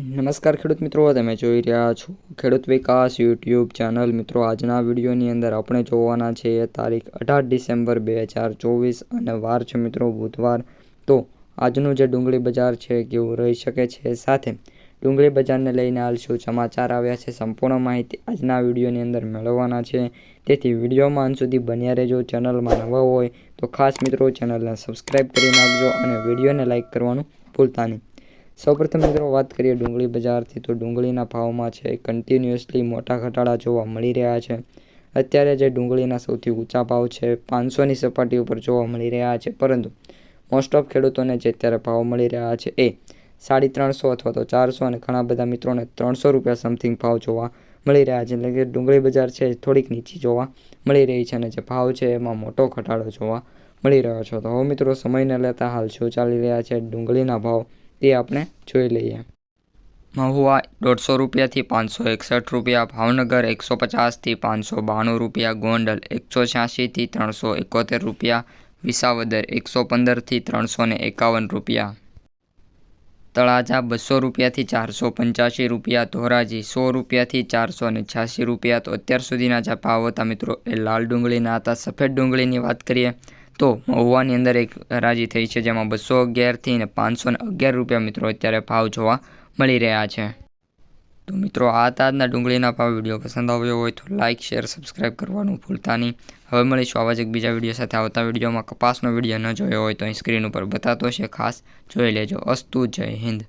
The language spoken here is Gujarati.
નમસ્કાર ખેડૂત મિત્રો, તમે જોઈ રહ્યા છો ખેડૂત વિકાસ યુટ્યુબ ચેનલ. મિત્રો, આજના વિડીયોની અંદર આપણે જોવાના છે તારીખ અઢાર ડિસેમ્બર બે હજાર ચોવીસ અને વાર છે મિત્રો બુધવાર. તો આજનું જે ડુંગળી બજાર છે કેવું રહી શકે છે સાથે ડુંગળી બજારને લઈને હાલ શું સમાચાર આવ્યા છે સંપૂર્ણ માહિતી આજના વિડીયોની અંદર મેળવવાના છે. તેથી વિડીયોમાં અંત સુધી બન્યા રહેજો, ચેનલમાં નવા હોય તો ખાસ મિત્રો ચેનલને સબસ્ક્રાઈબ કરી નાખજો અને વિડીયોને લાઇક કરવાનું ભૂલતા નહીં. સૌપ્રથમ મિત્રો વાત કરીએ ડુંગળી બજારથી. તો ડુંગળીના ભાવમાં છે કન્ટિન્યુઅસલી મોટા ઘટાડા જોવા મળી રહ્યા છે. અત્યારે જે ડુંગળીના સૌથી ઊંચા ભાવ છે, પાંચસોની સપાટી ઉપર જોવા મળી રહ્યા છે. પરંતુ મોસ્ટ ઓફ ખેડૂતોને જે અત્યારે ભાવ મળી રહ્યા છે એ સાડી ત્રણસો અથવા તો ચારસો અને ઘણા બધા મિત્રોને ત્રણસો રૂપિયા સમથિંગ ભાવ જોવા મળી રહ્યા છે. એટલે કે ડુંગળી બજાર છે થોડીક નીચી જોવા મળી રહી છે અને જે ભાવ છે એમાં મોટો ઘટાડો જોવા મળી રહ્યો છે. તો હવે મિત્રો સમયને લેતા હાલ શું ચાલી રહ્યા છે? ડુંગળીના ભાવ તે આપણે જોઈ લઈએ. મહુવા દોઢસો રૂપિયાથી પાંચસો એકસઠ રૂપિયા, ભાવનગર એકસો પચાસથી પાંચસો બાણું રૂપિયા, ગોંડલ એકસો છ્યાસીથી ત્રણસો એકોતેર રૂપિયા, વિસાવદર એકસો પંદરથી ત્રણસો ને એકાવન રૂપિયા. તળાજા બસો રૂપિયાથી ચારસો પંચ્યાસી રૂપિયા, ધોરાજી સો રૂપિયાથી ચારસો ને છ્યાસી રૂપિયા. તો અત્યાર સુધીના જે ભાવ હતા મિત્રો, એ લાલ ડુંગળીના હતા. સફેદ ડુંગળીની વાત કરીએ તો મહુવાની અંદર એક હરાજી થઈ છે, જેમાં બસો અગિયારથી ને પાંચસો અગિયાર રૂપિયા મિત્રો અત્યારે ભાવ જોવા મળી રહ્યા છે. તો મિત્રો, આ તાજના ડુંગળીના ભાવ. વીડિયો પસંદ આવ્યો હોય તો લાઇક શેર સબસ્ક્રાઈબ કરવાનું ભૂલતા નહીં. હવે મળીશું આવા જ એક બીજા વીડિયો સાથે. આવતા વિડીયોમાં કપાસનો વીડિયો ન જોયો હોય તો અહીં સ્ક્રીન ઉપર બતાતો છે ખાસ. જોઈ લેજો. અસ્તુ જય હિન્દ.